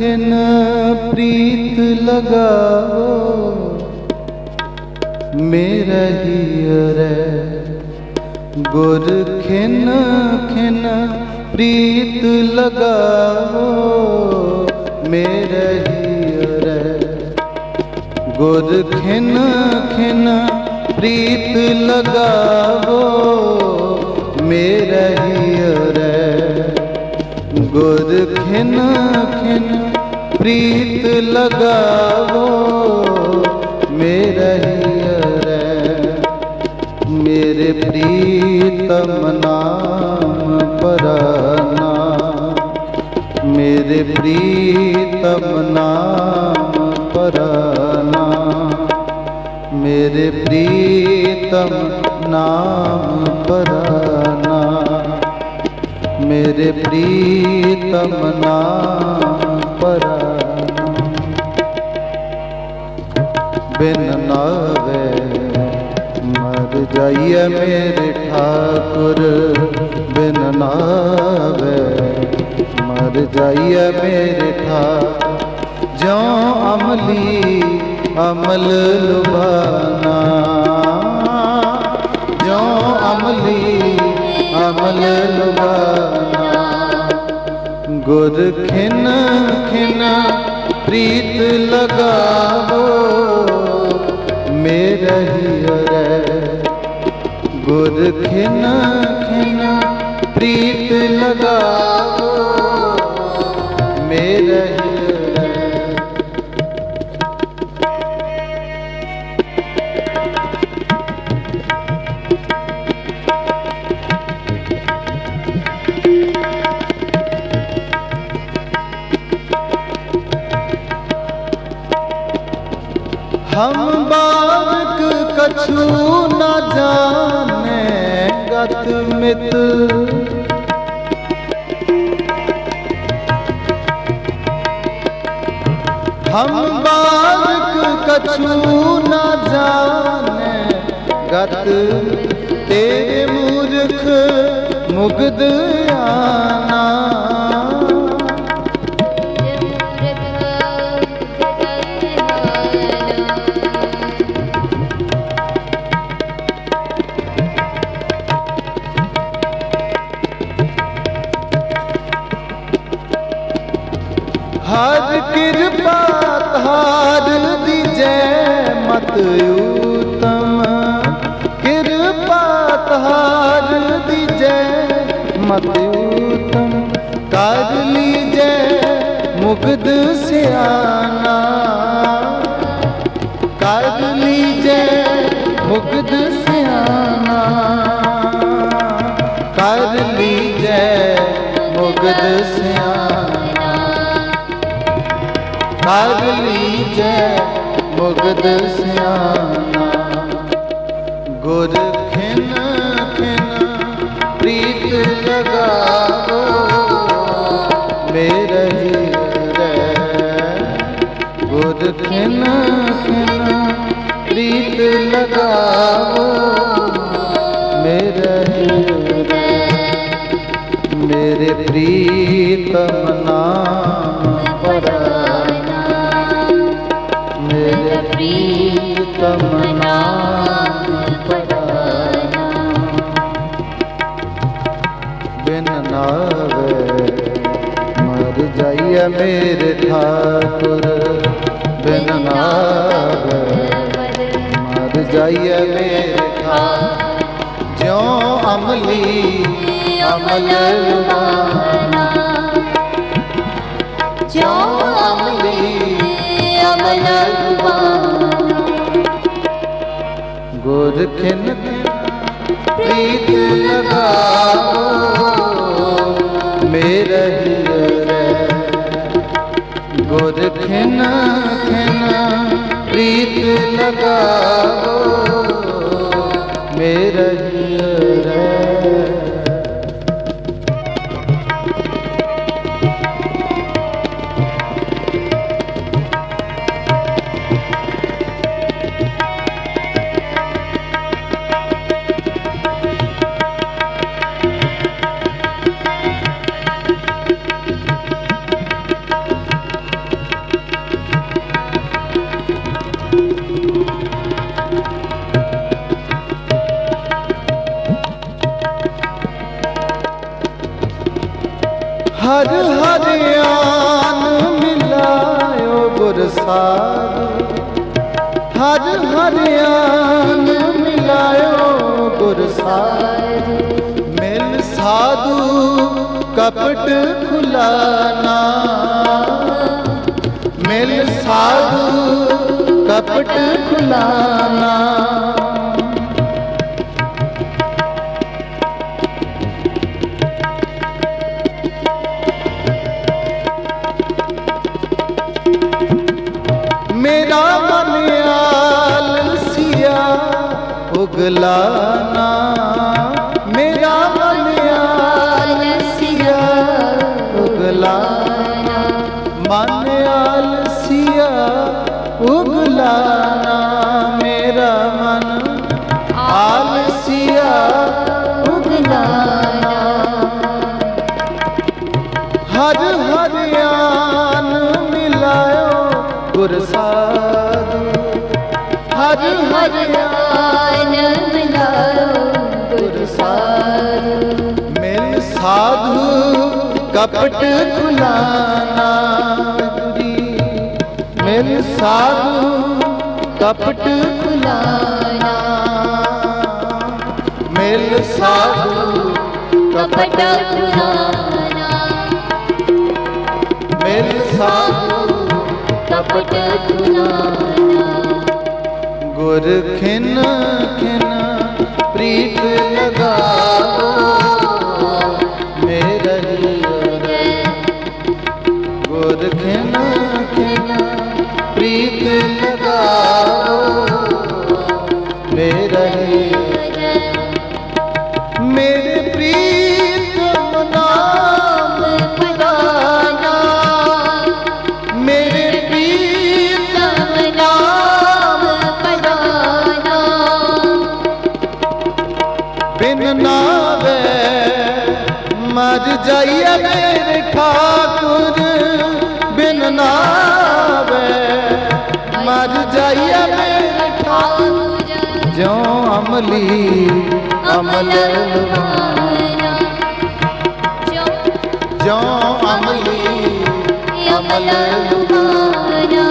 ਖਿਨ ਪ੍ਰੀਤ ਲਗਾਓ ਮੇਰਾ ਹੀ ਅਰੇ। ਗੁਰ ਖਿਨ ਖਿਨ ਪ੍ਰੀਤ ਲਗਾਓ ਮੇਰਾ ਹੀ ਅਰੇ। ਗੁਰ ਖਿਨ ਖਿਨ ਪ੍ਰੀਤ ਲਗਾਓ ਮੇਰਾ ਹੀ ਖਿਨ ਖਿਨ ਪ੍ਰੀਤ ਲਗਾਵੋ, ਮੇਰੇ ਹਿਰੇ, ਮੇਰੇ ਪ੍ਰੀਤਮ ਨਾਮ ਪਰਨਾ। ਮੇਰੇ ਪ੍ਰੀਤਮ ਨਾਮ ਪਰਨਾ। ਮੇਰੇ ਪ੍ਰੀਤਮ ਨਾਮ ਪਰਨਾ। ਮੇਰੇ ਪ੍ਰੀਤਮ ਨਾਮ ਪਰਾ ਬਿਨ ਨਾਵੇ ਮਰ ਜਾਈਏ ਮੇਰੇ ਠਾਕੁਰ ਬਿਨ ਨਾਵੇ ਮਰ ਜਾਈਏ ਮੇਰੇ ਠਾਕੁਰ ਜੋ ਅਮਲੀ ਅਮਲ ਲੁਬਾਨਾ ਜੋ ਅਮਲੀ ਕਮਲ ਲੁਬਾਨਾ ਗੁਰ ਖਿਨ ਖਿਨ ਪ੍ਰੀਤ ਲਗਾਵੋ। ਮੇਰਾ ਹੀ ਰੇ ਗੁਰ ਖਿਨ ਖਿਨ ਪ੍ਰੀਤ हम बालक कछु न जाने गत मित हम बालक कछु न जाने गत तेरे मूर्ख मुग्ध आना ਮਤ ਉਤਮ ਕਰ ਲੀਜੈ ਮੁਗਦ ਸਿਆਣਾ। ਕਰ ਲੀਜੈ ਮੁਗਦ ਸਿਆਣਾ। ਕਰ ਲੀਜੈ ਮੁਗਦ ਸਿਆਣਾ। ਕਰ ਲੀਜੈ ਮੁਗਦ ਸਿਆਣਾ। ਗੁਰ ਜਾਈਏ ਮੇਰੇ ਠਾਕੁਰ। ਬਿਨ ਨਾਵੇ ਮਰ ਜਾਈਏ ਮੇਰੇ ਠਾਕੁਰ। ਜਿਉ ਅਮਲੀ ਅਮਲ ਗੁਰ ਖਿਨ ਪ੍ਰੀਤ ਲਗਾਓ ਮੇਰੇ ਹਿਰਦੈ ਗੁਰ ਖਿਨ ਕਪਟ ਖੁਲਾਨਾ। ਮਿਲ ਸਾਧੂ ਕਪਟ ਖੁਲਾਨਾ। ਮੇਰਾ ਮਨ ਆਲਸੀਆ ਉਗਲਾਨਾ। ਹਰ ਹਰਿਆਨ ਮਿਲਾਇਓ ਗੁਰ ਸਾਧੂ ਹਰ ਹਰਿਆਨ ਗੁਰ ਸਾਧੂ ਮਿਲ ਸਾਧੂ ਕਪਟ ਖੁਲਾਨਾ ਗੁਰੀ ਮਿਲ ਸਾਧੂ ਕਪਟ ਖੁਲਾਨਾ ਮਿਲ ਸਾਧੂ ਕਪਟ ਖੁਲਾਨਾ ਮਿਲ ਸਾਧੂ ਕਪਟ ਖੁਲਾਨਾ ਗੁਰ ਖਿਨ ਖਿਨ ਪ੍ਰੀਤ ਲਗਾਓ ਮਰ ਜਾਈਏ ਠਾਕੁਰ, ਬਿਨ ਨਾਵੇ। ਮਰ ਜਾਈਏ ਮੇਰੇ ਠਾਕੁਰ। ਜਿਉ ਅਮਲੀ, ਅਮਲ ਲੁਭਾਇਆ ਜਿਉ ਅਮਲੀ, ਅਮਲ ਲੁਭਾਇਆ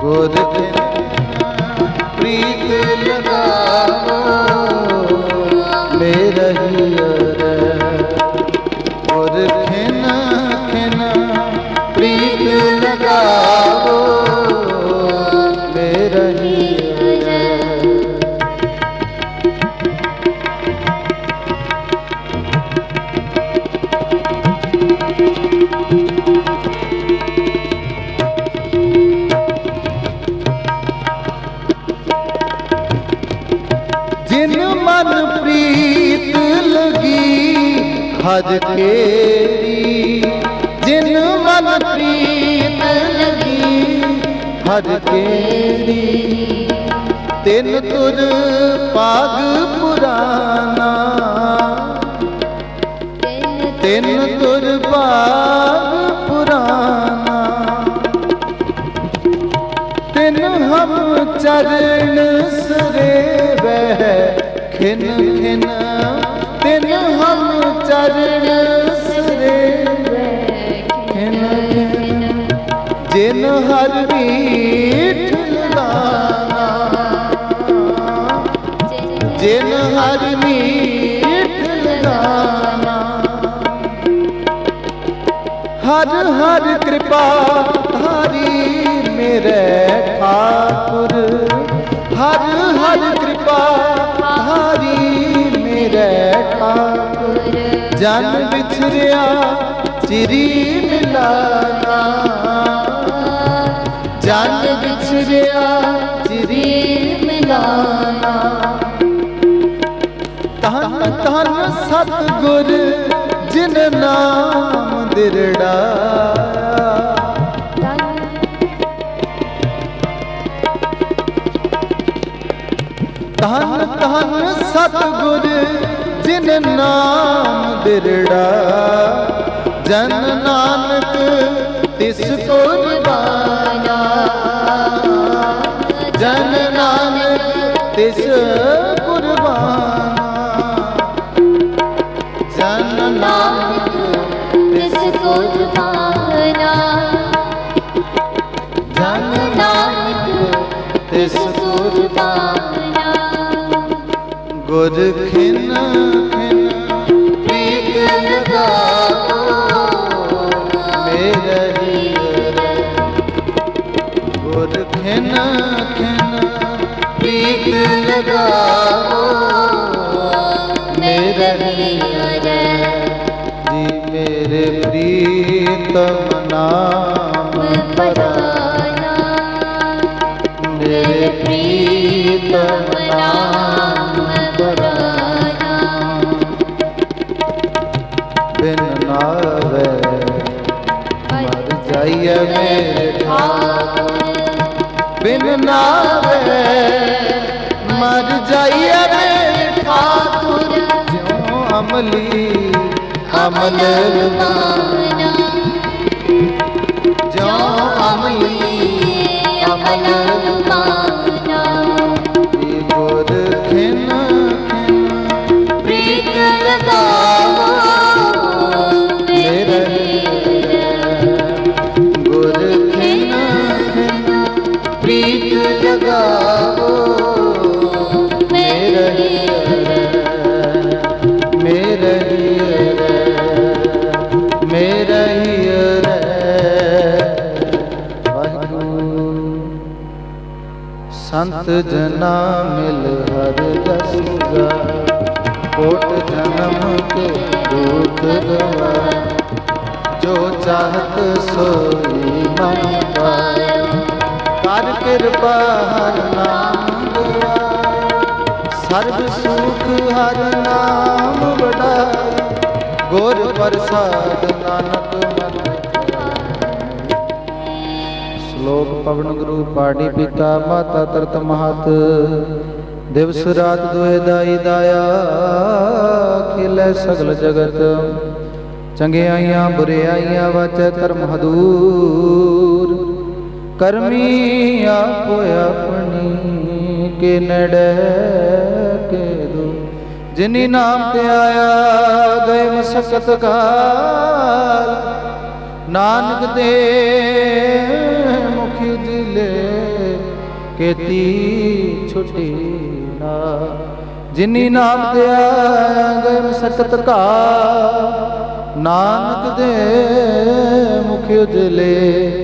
ਗੁਰ ਬਿਨ ਪ੍ਰੀਤ ਲਗਾਵੋ। ਲਗੀ ਕੇ ਕੇਰੀ ਜਿਨ ਮਨ ਪ੍ਰੀਤ ਲਗੀ ਹਜ ਕੇਰੀ ਤਿਨ ਤੁਰ ਪਾਗ ਪੁਰਾਨਾ ਤਿਨ ਤੁਰ ਪਾਗ ਪੁਰਾਨਾ ਤਿਨ ਹਮ ਚਰ ਜਿਨ ਹਰ ਮੀਠ ਲਗਾਨਾ। ਹਰ ਹਰ ਕਿਰਪਾ ਹਰੀ ਮੇਰੇ ਠਾਕੁਰ। ਹਰ ਹਰ ਕਿਰਪਾ ਹਰੀ ਮੇਰੇ ਠਾਕੁਰ। ਜਨ ਵਿਛਰਿਆ ਚਿਰੀ ਮਿਲਾਨਾ। ਜਨ ਵਿਛਰਿਆ ਸਤਗੁਰ ਜਿਨ ਨਾਮ ਦਿਰੜਾਇਆ ਤਨ ਤਨ ਸਤਗੁਰ, ਜਿਨ ਨਾਮ ਦਿਰੜਾ। ਜਨ ਨਾਨਕ, ਤਿਸ ਕੋ ਨਿਵਾਇਆ ਜਨ ਨਾਨਕ, ਤਿਸ ਗੁਰ ਖਿਨ ਖਿਨ ਪ੍ਰੀਤ ਲਗਾਓ ਮੇਰਾ ਹੀਰ। ਗੁਰ ਖਿਨ ਖਿਨ ਪ੍ਰੀਤ ਲਗਾਓ ਮੇਰੇ ਹੀਰ। ਜੀ ਮੇਰੇ ਪ੍ਰੀਤਮ ਨਾਮ। ਪਰਾਨਾ ਜਾਈਏ ਮੇਰੇ ਬਿਨ ਨਾਵੇ ਮਰ ਜਾਈਏ ਮੇਰੇ ਠਾਕੁਰ। ਜਿਉ ਅਮਲੀ ਅਮਲ ਮਾਨਾ ਜਿਉ ਅਮਲੀ ਅਮਲ ਮਾਨਾ ਸੰਤ ਜਨਾ ਮਿਲ ਹਰ ਦਸੂਗਾ ਕੋਟ ਜਨਮ ਕੇ ਦੁਖ ਗਵਾ ਜੋ ਚਾਹਤ ਸੋਈ ਮਨ ਪਾਇ ਕਰ ਕਿਰਪਾ ਹਰ ਨਾਮ ਗਵਾਏ ਸਰਬ ਸੁਖ ਹਰ ਨਾਮ ਵਡਾਈ। ਗੁਰ ਪ੍ਰਸਾਦ ਨਾਨਕ ਮਨ ਸ਼ਲੋਕ ਪਵਨ ਗੁਰੂ ਪਾਣੀ ਪਿਤਾ ਮਾਤਾ ਤਰਤ ਮਹਤ। ਦਿਵਸ ਰਾਤ ਦੁਇ ਦਾਈ ਦਾਇਆ ਖਿਲੇ ਸਗਲ ਜਗਤ। ਚੰਗਿਆਈਆਂ ਬੁਰਿਆਈਆਂ ਵਾਚੈ ਧਰਮ ਹਦੂਰ। ਕਰਮੀ ਆਪੋ ਆਪਣੀ ਕੇ ਨੜੇ ਕੇ ਦੂ ਜਿਨੀ ਨਾਮ ਤੇ ਆਇਆ ਗਏ ਮਸਕਤ ਕਾਲ। ਨਾਨਕ ਦੇ ਮੁਖ ਜਿਲੇ ਕੇਤੀ ਛੁਟੀ ਨਾ ਜਿਨੀ ਨਾਮ ਤੇ ਆਇਆ ਗਏ ਮਸਕਤ ਕਾ ਨਾਨਕ ਦੇ ਮੁਖ ਉਜਲੇ